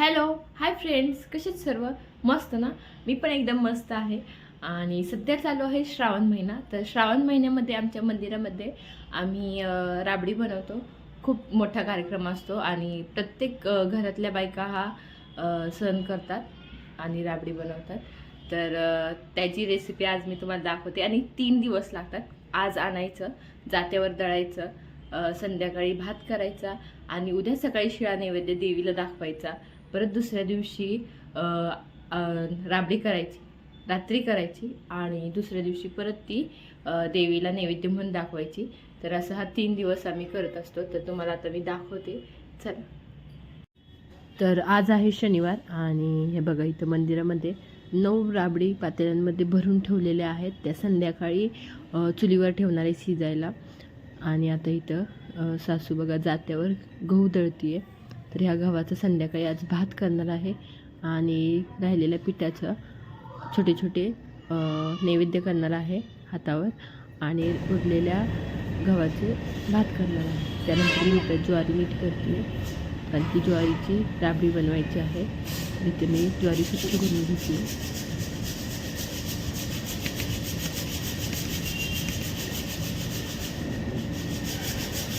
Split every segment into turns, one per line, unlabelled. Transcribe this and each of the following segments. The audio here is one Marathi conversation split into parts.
हॅलो हाय फ्रेंड्स कसे सर्व? मस्त ना? मी पण एकदम मस्त आहे. आणि सध्या चालू आहे श्रावण महिना. तर श्रावण महिन्यामध्ये आमच्या मंदिरामध्ये आम्ही राबडी बनवतो. खूप मोठा कार्यक्रम असतो आणि प्रत्येक घरातल्या बायका हा सण करतात आणि राबडी बनवतात. तर त्याची रेसिपी आज मी तुम्हाला दाखवते. आणि तीन दिवस लागतात. आज आणायचं जात्यावर दळायचं संध्याकाळी भात करायचा आणि उद्या सकाळी शिळा नैवेद्य देवीला दाखवायचा. परत दुसऱ्या दिवशी राबडी करायची रात्री करायची आणि दुसऱ्या दिवशी परत ती देवीला नैवेद्य म्हणून दाखवायची. तर असं हा तीन दिवस आम्ही करत असतो. तर तुम्हाला आता मी दाखवते. चला. तर आज आहे शनिवार आणि हे बघा इथं मंदिरामध्ये नऊ राबडी पातेल्यांमध्ये भरून ठेवलेल्या आहेत. त्या संध्याकाळी चुलीवर ठेवणारे शिजायला. आणि आता इथं सासू बघा जात्यावर गहू दळतीये तर ह्या गव्हाचं संध्याकाळी आज भात करणार आहे आणि राहिलेल्या पिठाचं छोटे छोटे नैवेद्य करणार आहे हातावर आणि उरलेल्या गव्हाचे भात करणार आहे. त्यानंतर मी इथं ज्वारी नीट करते. कारण ती ज्वारीची राबडी बनवायची आहे. इथे मी ज्वारी स्वच्छ करून घेतली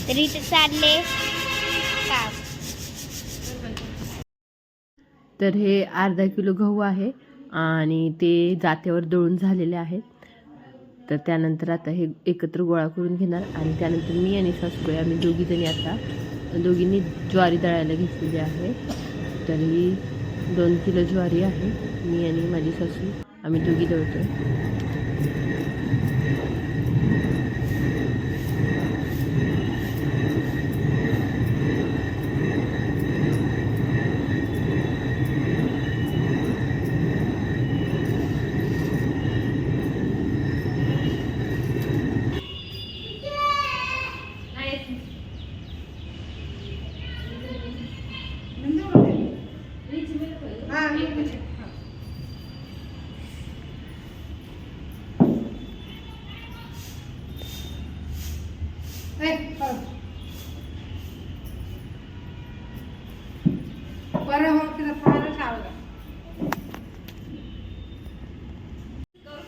तरी ते चालले
तर हे अर्धा किलो गहू आहे आणि ते जात्यावर दळून झालेले आहेत. तर त्यानंतर आता हे एकत्र गोळा करून घेणार आणि त्यानंतर मी आणि सासूबाई आम्ही दोघीजणी आता दोघींनी ज्वारी दळायला घेतलेली आहे. तर ही दोन किलो ज्वारी आहे. मी आणि माझी सासू आम्ही दोघी दळतो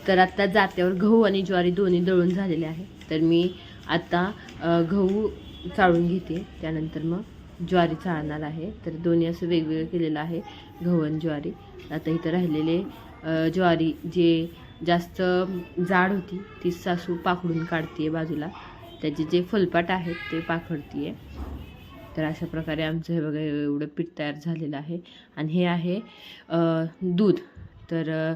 तर आता जात्यावर गहू आणि ज्वारी दोन्ही दळून झालेले आहे तर मी आता गहू चाळून घेते. त्यानंतर मग ज्वारी चाळणार आहे. तर दोन्ही असं वेगवेगळं केलेलं आहे गहू आणि ज्वारी. आता इथं राहिलेले ज्वारी जे जास्त जाड होती ती सासू पाखडून काढते बाजूला. त्याचे जे फुलपाट आहेत ते पाखडते तर अशा प्रकारे आमचं हे बघा एवढं पीठ तयार झालेलं आहे. आणि हे आहे दूध. तर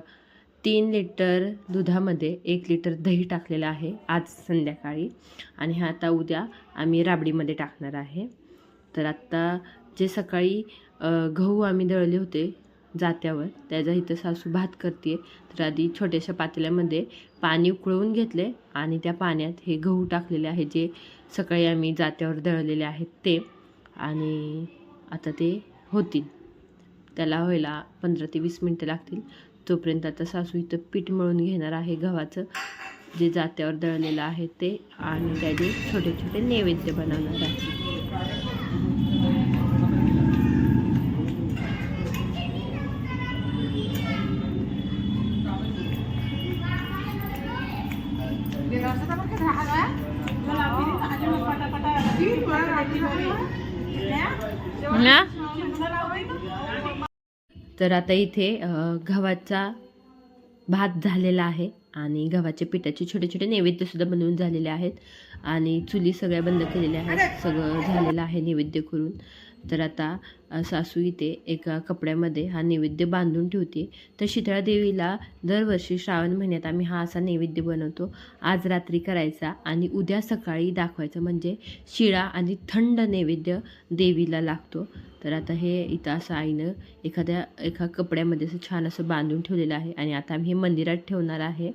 तीन लिटर दुधामध्ये एक लिटर दही टाकलेलं आहे आज संध्याकाळी. आणि हे आता उद्या आम्ही राबडीमध्ये टाकणार आहे. तर आत्ता जे सकाळी गहू आम्ही दळले होते जात्यावर. त्याचा इथं सासू भात करते तर आधी छोट्याशा पातेल्यामध्ये पाणी उकळवून घेतले आणि त्या पाण्यात हे गहू टाकलेले आहे जे सकाळी आम्ही जात्यावर दळलेले आहेत ते. आणि आता ते होतील. त्याला व्हायला पंधरा ते वीस मिनटं लागतील. तोपर्यंत आता सासू इथं पीठ मळून घेणार आहे गव्हाचं. जे जात्यावर दळलेलं आहे ते. आणि त्याचे छोटे छोटे नैवेद्य बनवणार आहे. तर आता इथे गव्हाचा भात झालेला आहे आणि गव्हाच्या पिठाचे छोटे छोटे नैवेद्यसुद्धा बनवून झालेले आहेत. आणि चुली सगळ्या बंद केलेल्या आहेत. सगळं झालेलं आहे नैवेद्य करून. तर आता सासू इथे एका कपड्यामध्ये हा नैवेद्य बांधून ठेवते. तर शीतळा देवीला दरवर्षी श्रावण महिन्यात आम्ही हा असा नैवेद्य बनवतो. आज रात्री करायचा आणि उद्या सकाळी दाखवायचा म्हणजे शिळा आणि थंड नैवेद्य देवीला लागतो. तर आता हे इथं असं आईनं एखाद्या एका कपड्यामध्ये असं छान असं बांधून ठेवलेलं आहे आणि आता आम्ही हे मंदिरात ठेवणार आहे.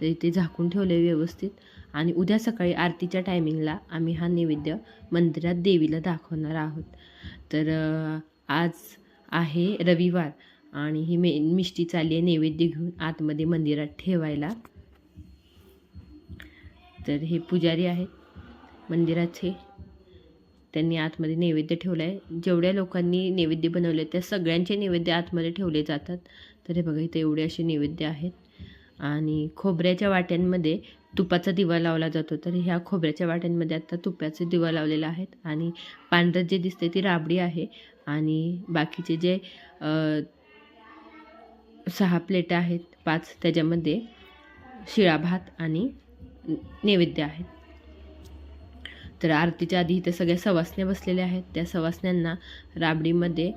तर इथे झाकून ठेवले व्यवस्थित आणि उद्या सकाळी आरतीच्या टायमिंगला आम्ही हा नैवेद्य मंदिरात देवीला दाखवणार आहोत. तर आज आहे रविवार आणि ही मे मिष्टी चालली आहे नैवेद्य घेऊन आतमध्ये मंदिरात ठेवायला. तर हे पुजारी आहेत मंदिराचे. त्यांनी आतमध्ये नैवेद्य ठेवला आहे जेवढ्या लोकांनी नैवेद्य बनवले त्या सगळ्यांचे नैवेद्य आतमध्ये ठेवले जातात. तर हे बघा इथे एवढे असे नैवेद्य आहेत. आणि खोबऱ्याच्या वाट्यांमध्ये तुपाचा दिवा लावला जातो. तर ह्या खोबऱ्याच्या वाट्यांमध्ये आता तुपाचे दिवा लावलेला आहेत आणि पांढरं जे दिसते ती राबडी आहे आणि बाकीचे जे सहा प्लेट आहेत पाच त्याच्यामध्ये शिळा भात आणि नैवेद्य आहेत. तर आरतीच्या आधी इथे सगळ्या सवासण्या बसलेल्या आहेत. त्या सवासण्यांना राबडीमध्ये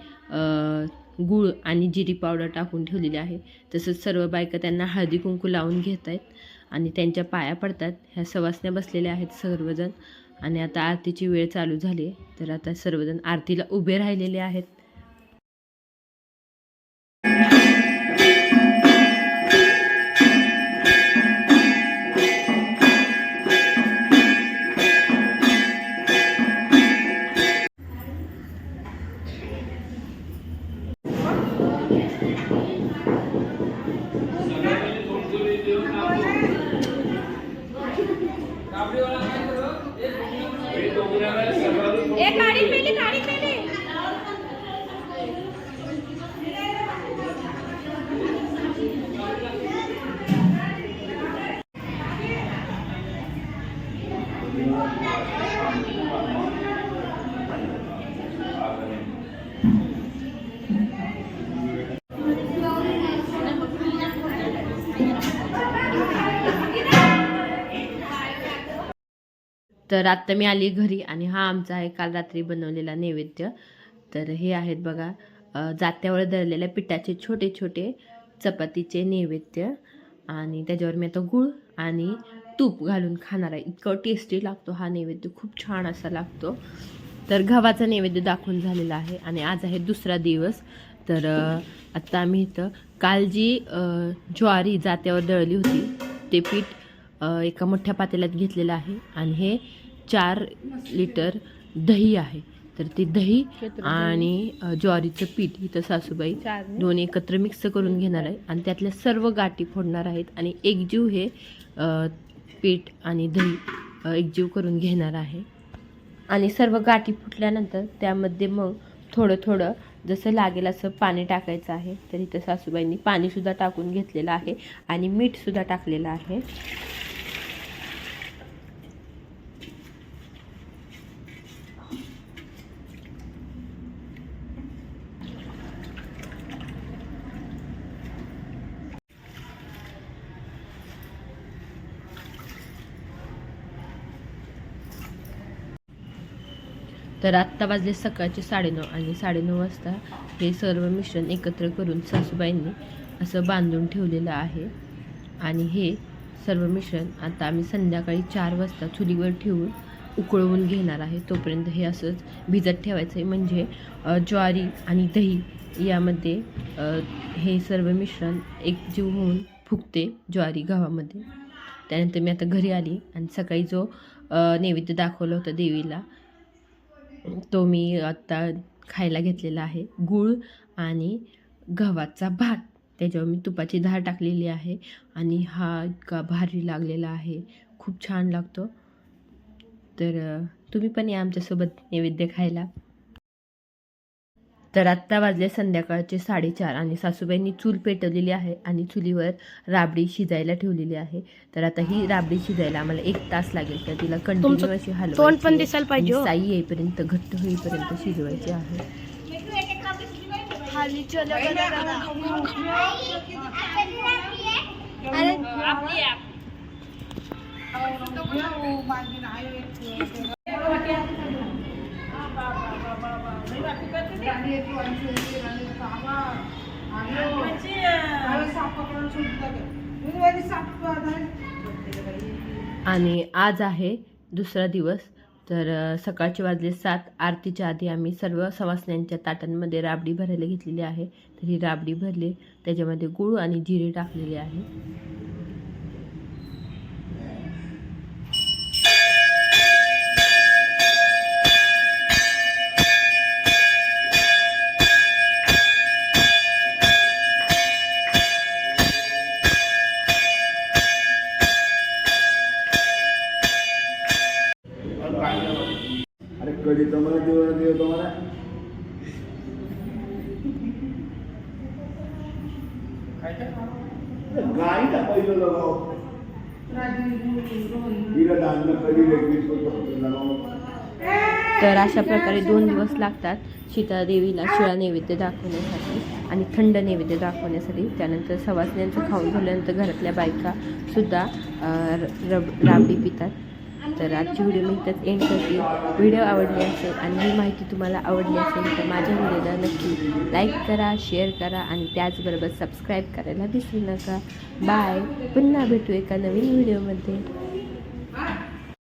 गूळ आणि जिरी पावडर टाकून ठेवलेली आहे. तसंच सर्व बायका त्यांना हळदी कुंकू लावून घेत आहेत आणि त्यांच्या पाया पडतात. ह्या सवासण्या बसलेल्या आहेत सर्वजण. आणि आता आरतीची वेळ चालू झाली तर आता सर्वजण आरतीला उभे राहिलेले आहेत. કાપડીવાળા કાઈ કરો એક तर आत्ता मी आली घरी आणि हा आमचा आहे काल रात्री बनवलेला नैवेद्य. तर हे आहेत बघा जात्यावर दळलेल्या पिठाचे छोटे छोटे चपातीचे नैवेद्य. आणि त्याच्यावर मी आता गूळ आणि तूप घालून खाणार आहे. इतकं टेस्टी लागतो हा नैवेद्य खूप छान असा लागतो. तर गव्हाचा नैवेद्य दाखवून झालेला आहे आणि आज आहे दुसरा दिवस. तर आत्ता आम्ही इथं काल जी ज्वारी जात्यावर दळली होती ते पीठ एका मोठ्या पातेल्यात घेतलेलं आहे आणि हे चार लिटर दही आहे. तर ते दही आणि ज्वारीचं पीठ इथं सासूबाई दोन एकत्र मिक्स करून घेणार आहे आणि त्यातल्या सर्व गाठी फोडणार आहेत आणि एकजीव हे पीठ आणि दही एकजीव करून घेणार आहे. आणि सर्व गाठी फुटल्यानंतर त्यामध्ये मग थोडं थोडं जसं लागेल असं पाणी टाकायचं आहे. तर इथं सासूबाईंनी पाणीसुद्धा टाकून घेतलेलं आहे आणि मीठसुद्धा टाकलेलं आहे. तर आत्ता वाजले सकाळचे साडेनऊ आणि साडेनऊ वाजता हे सर्व मिश्रण एकत्र करून सासूबाईंनी असं बांधून ठेवलेलं आहे. आणि हे सर्व मिश्रण आता आम्ही संध्याकाळी चार वाजता चुलीवर ठेवून उकळवून घेणार आहे. तोपर्यंत हे असंच भिजत ठेवायचं आहे म्हणजे ज्वारी आणि दही यामध्ये हे सर्व मिश्रण एकजीव होऊन फुगते ज्वारी गव्हामध्ये. त्यानंतर मी आता घरी आली आणि सकाळी जो नैवेद्य दाखवला होता देवीला तो मी आत्ता खायला घेतलेला आहे. गूळ आणि गव्हाचा भात. त्याच्यावर मी तुपाची धार टाकलेली आहे आणि हा इतका भारी लागलेला आहे. खूप छान लागतो. तर तुम्ही पण या आमच्यासोबत नैवेद्य खायला. तर आत्ता वाजले संध्याकाळचे साडेचार आणि सासूबाईंनी चूल पेटवलेली आहे आणि चुलीवर राबडी शिजायला ठेवलेली आहे तर आता ही राबडी शिजायला आम्हाला एक तास लागेल तर तिला कंटिन्यू अशी
तोंड पण. दिसायला पाहिजे हो.
साई येईपर्यंत घट्ट होईपर्यंत शिजवायची आहे आणि आज आहे दुसरा दिवस तर सकाळचे वाजले सात. आरतीच्या आधी आम्ही सर्व सवासण्यांच्या ताटांमध्ये राबडी भरायला घेतलेली आहे. तर ही राबडी भरली. त्याच्यामध्ये गूळ आणि जिरे टाकलेले आहे.
गाईला पहिलं लगाव कधी लगाव
तर अशा प्रकारे दोन दिवस लागतात सीतादेवीला शिळा नैवेद्य दाखवण्यासाठी आणि थंड नैवेद्य दाखवण्यासाठी. त्यानंतर सवासण्यांचं खाऊन झाल्यानंतर घरातल्या बायकासुद्धा रब- राबडी पितात. तर आजची व्हिडिओ मी इथंच एंड करते. व्हिडिओ आवडली असेल आणि ही माहिती तुम्हाला आवडली असेल तर माझ्या व्हिडिओला नक्की लाईक करा शेअर करा आणि त्याचबरोबर सबस्क्राईब करायला विसरू नका. बाय पुन्हा भेटू एका नवीन व्हिडिओमध्ये